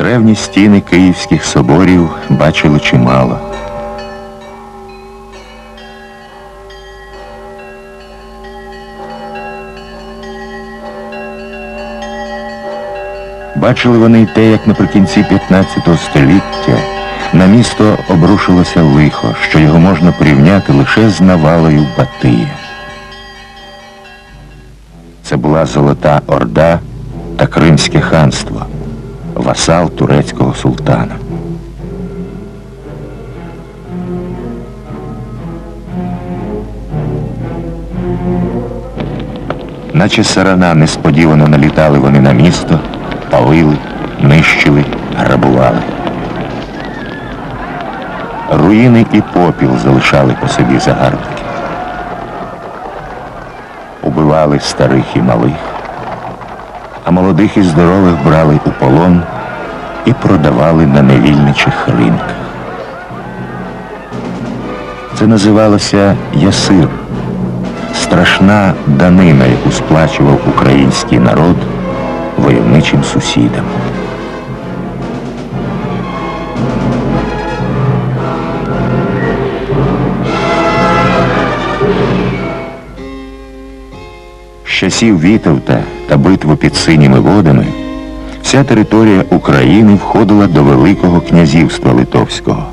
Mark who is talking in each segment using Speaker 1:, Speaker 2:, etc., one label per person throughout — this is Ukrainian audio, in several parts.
Speaker 1: Древні стіни київських соборів бачили чимало. Бачили вони й те, як наприкінці 15 століття на місто обрушилося лихо, що його можна порівняти лише з навалою Батия. Це була Золота Орда та Кримське ханство, васал турецького султана. Наче сарана несподівано налітали вони на місто, палили, нищили, грабували. Руїни і попіл залишали по собі загарбники. Убивали старих і малих, а молодих і здорових брали у полон і продавали на невільничих ринках. Це називалося ясир, страшна данина, яку сплачував український народ войовничим сусідам. Часів Вітовта та битву під синіми водами вся територія України входила до Великого князівства Литовського.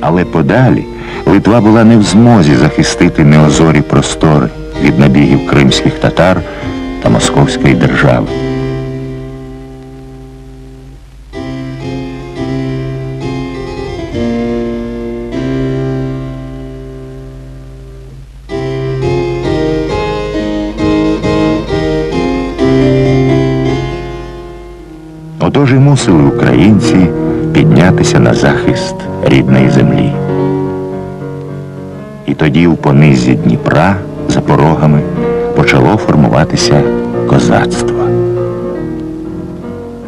Speaker 1: Але подалі Литва була не в змозі захистити неозорі простори від набігів кримських татар та Московської держави. Отож мусили українці піднятися на захист рідної землі. І тоді у понизі Дніпра за порогами почало формуватися козацтво.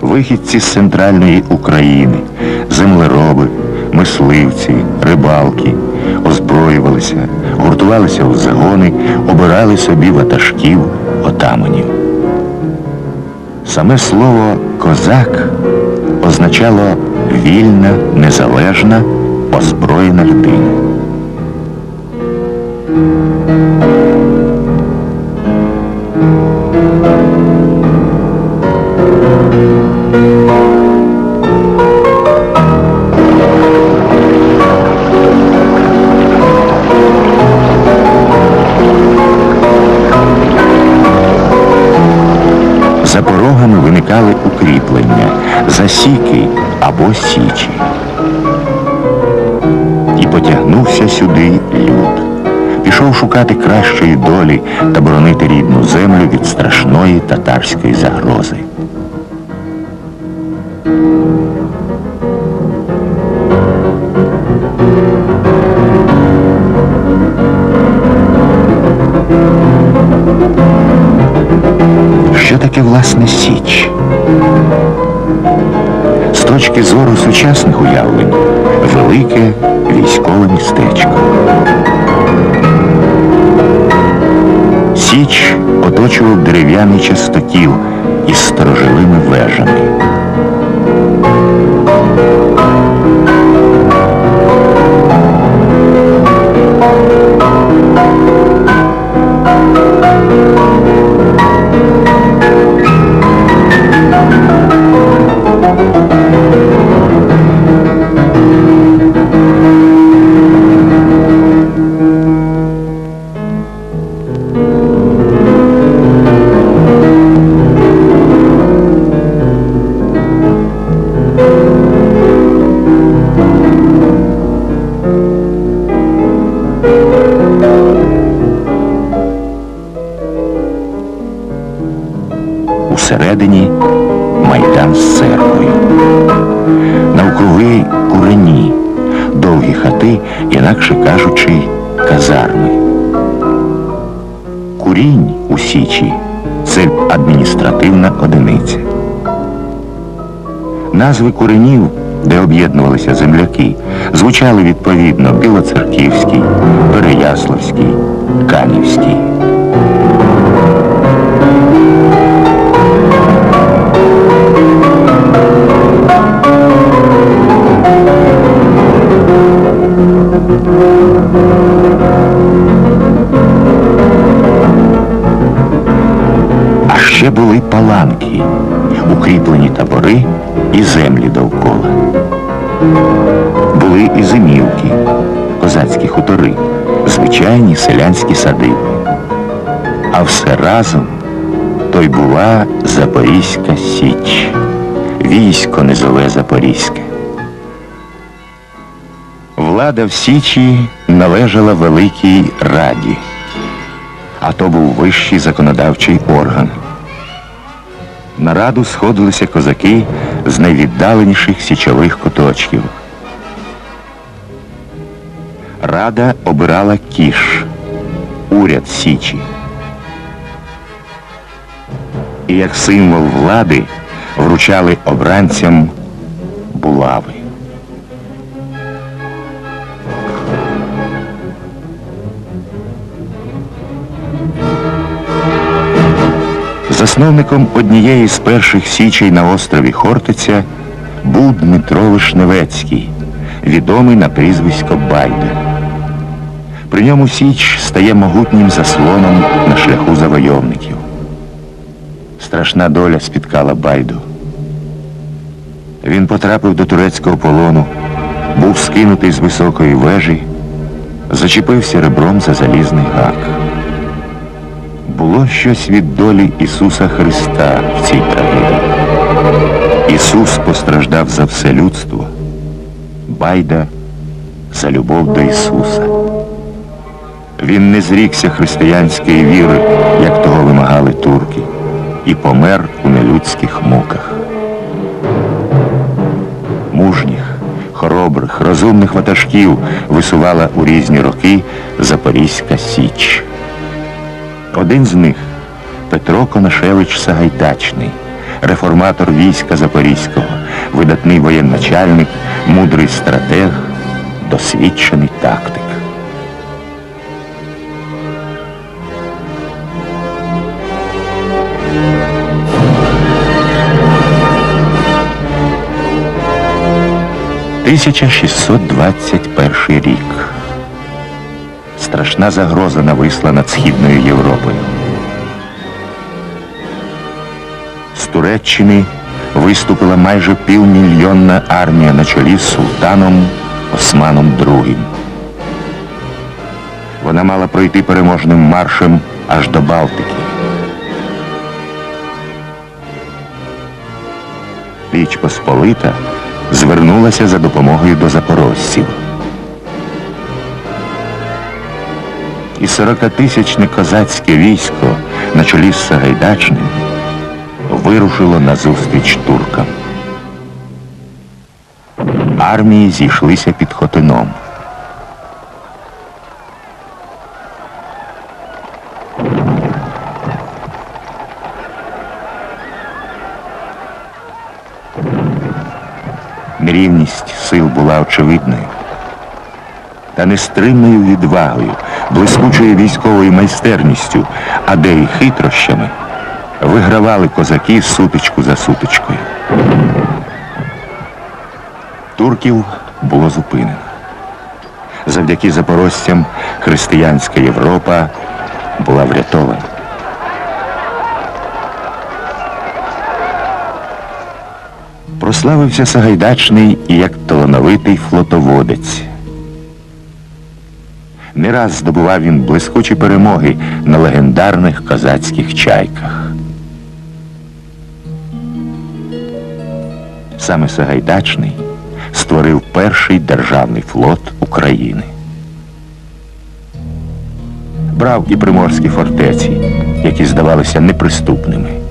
Speaker 1: Вихідці з центральної України, землероби, мисливці, рибалки озброювалися, гуртувалися у загони, обирали собі ватажків, отаманів. Саме слово козак означало вільна, незалежна, озброєна людина. Потягнувся люд. Пішов шукати кращої долі та боронити рідну землю від страшної татарської загрози. Велике військове містечко. Січ оточував дерев'яний частокіл із сторожовими вежами. Інакше кажучи, казарми. Курінь у Січі це адміністративна одиниця. Назви куренів, де об'єднувалися земляки, звучали відповідно Білоцерківський, Переяславський, Канівський. Ще були паланки, укріплені табори і землі довкола. Були і зимівки, козацькі хутори, звичайні селянські садиби. А все разом то й була Запорізька Січ, військо низове Запорізьке. Влада в Січі належала Великій Раді, а то був вищий законодавчий орган. На раду сходилися козаки з найвіддаленіших січових куточків. Рада обирала кіш, уряд Січі. І як символ влади вручали обранцям булави. Засновником однієї з перших січей на острові Хортиця був Дмитро Вишневецький, відомий на прізвисько Байда. При ньому Січ стає могутнім заслоном на шляху завойовників. Страшна доля спіткала Байду. Він потрапив до турецького полону, був скинутий з високої вежі, зачепився ребром за залізний гак. Було щось від долі Ісуса Христа в цій трагедії. Ісус постраждав за все людство, Байда за любов до Ісуса. Він не зрікся християнської віри, як того вимагали турки, і помер у нелюдських муках. Мужніх, хоробрих, розумних ватажків висувала у різні роки Запорізька Січ. Один з них Петро Конашевич Сагайдачний, реформатор війська Запорізького, видатний воєначальник, мудрий стратег, досвідчений тактик. Тисяча 1621 рік. Страшна загроза нависла над Східною Європою. З Туреччини виступила майже півмільйонна армія на чолі з султаном Османом II. Вона мала пройти переможним маршем аж до Балтики. Річ Посполита звернулася за допомогою до запорожців. І сорокатисячне козацьке військо на чолі з Сагайдачним вирушило назустріч туркам. Армії зійшлися під Хотином. Нерівність сил була очевидною. Та нестримною відвагою, блискучою військовою майстерністю, а де й хитрощами, вигравали козаки сутичку за сутичкою. Турків було зупинено. Завдяки запорожцям християнська Європа була врятована. Прославився Сагайдачний і як талановитий флотоводець. Не раз здобував він блискучі перемоги на легендарних козацьких чайках. Саме Сагайдачний створив перший державний флот України. Брав і приморські фортеці, які здавалися неприступними.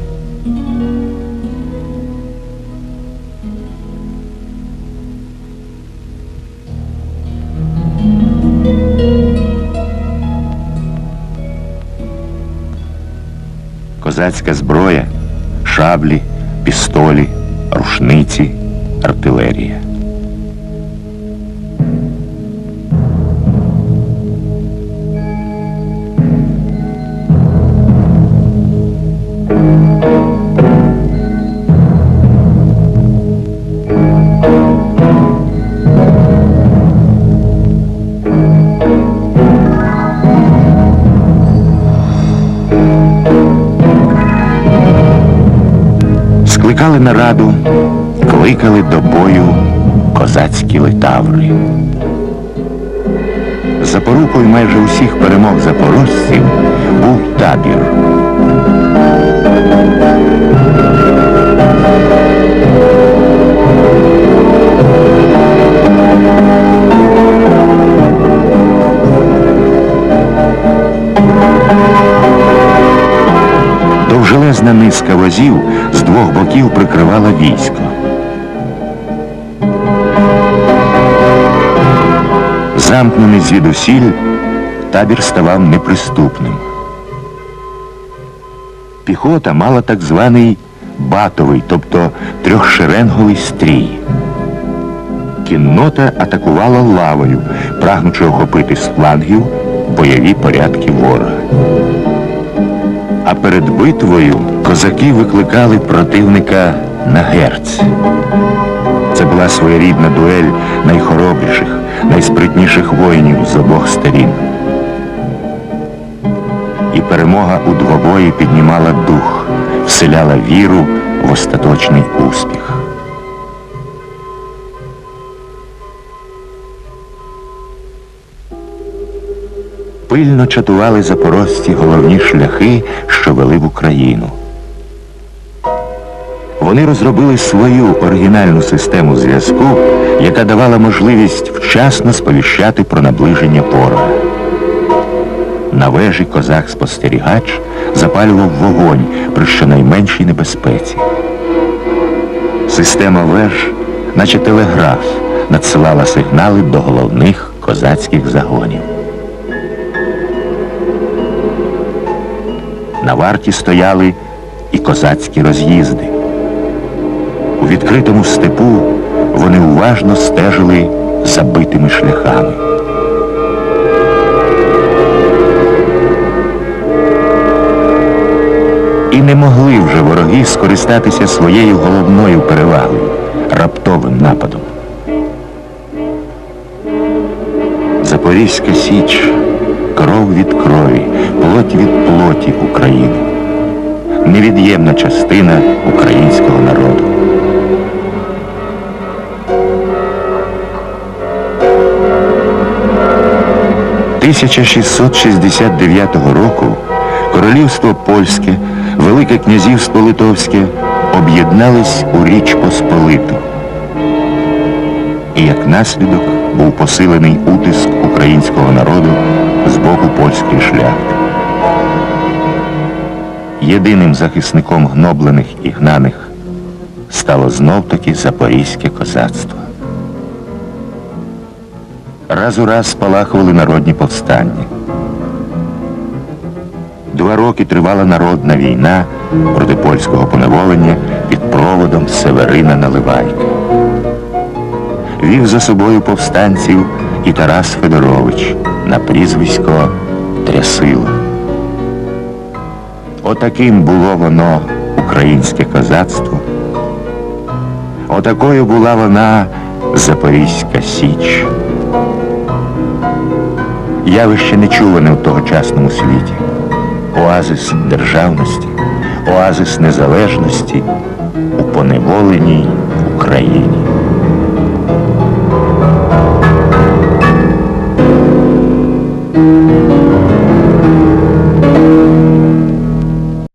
Speaker 1: козацька зброя, шаблі, пістолі, рушниці, артилерія. thank you Скликали нараду, кликали до бою козацькі литаври. Запорукою майже усіх перемог запорожців був табір. Довжелезна низка возів з двох боків прикривала військо. Замкнений звідусіль, табір ставав неприступним. Піхота мала так званий батовий, тобто трьохшеренговий стрій. Кіннота атакувала лавою, прагнучи охопити з флангів бойові порядки ворога. А перед битвою козаки викликали противника на герць. Це була своєрідна дуель найхоробріших, найспритніших воїнів з обох сторін. І перемога у двобої піднімала дух, вселяла віру в остаточний успіх. Пильно чатували запорожці головні шляхи, що вели в Україну. Вони розробили свою оригінальну систему зв'язку, яка давала можливість вчасно сповіщати про наближення ворога. На вежі козак-спостерігач запалював вогонь при щонайменшій небезпеці. Система веж, наче телеграф, надсилала сигнали до головних козацьких загонів. На варті стояли і козацькі роз'їзди. У відкритому степу вони уважно стежили за битими шляхами. І не могли вже вороги скористатися своєю головною перевагою раптовим нападом. Запорізька Січ кров від крові, плоть від плоті України. Невід'ємна частина українського народу. – 1669 року Королівство Польське, Велике князівство Литовське об'єднались у Річ Посполиту. І як наслідок був посилений утиск українського народу з боку польської шляхти. Єдиним захисником гноблених і гнаних стало знов-таки запорізьке козацтво. Раз у раз спалахували народні повстання. Два роки тривала народна війна проти польського поневолення під проводом Северина Наливайка. Вів за собою повстанців і Тарас Федорович на прізвисько Трясило. Отаким було воно українське козацтво. Отакою була вона Запорізька Січ. Явище нечуване в тогочасному світі. Оазис державності, оазис незалежності у поневоленій Україні.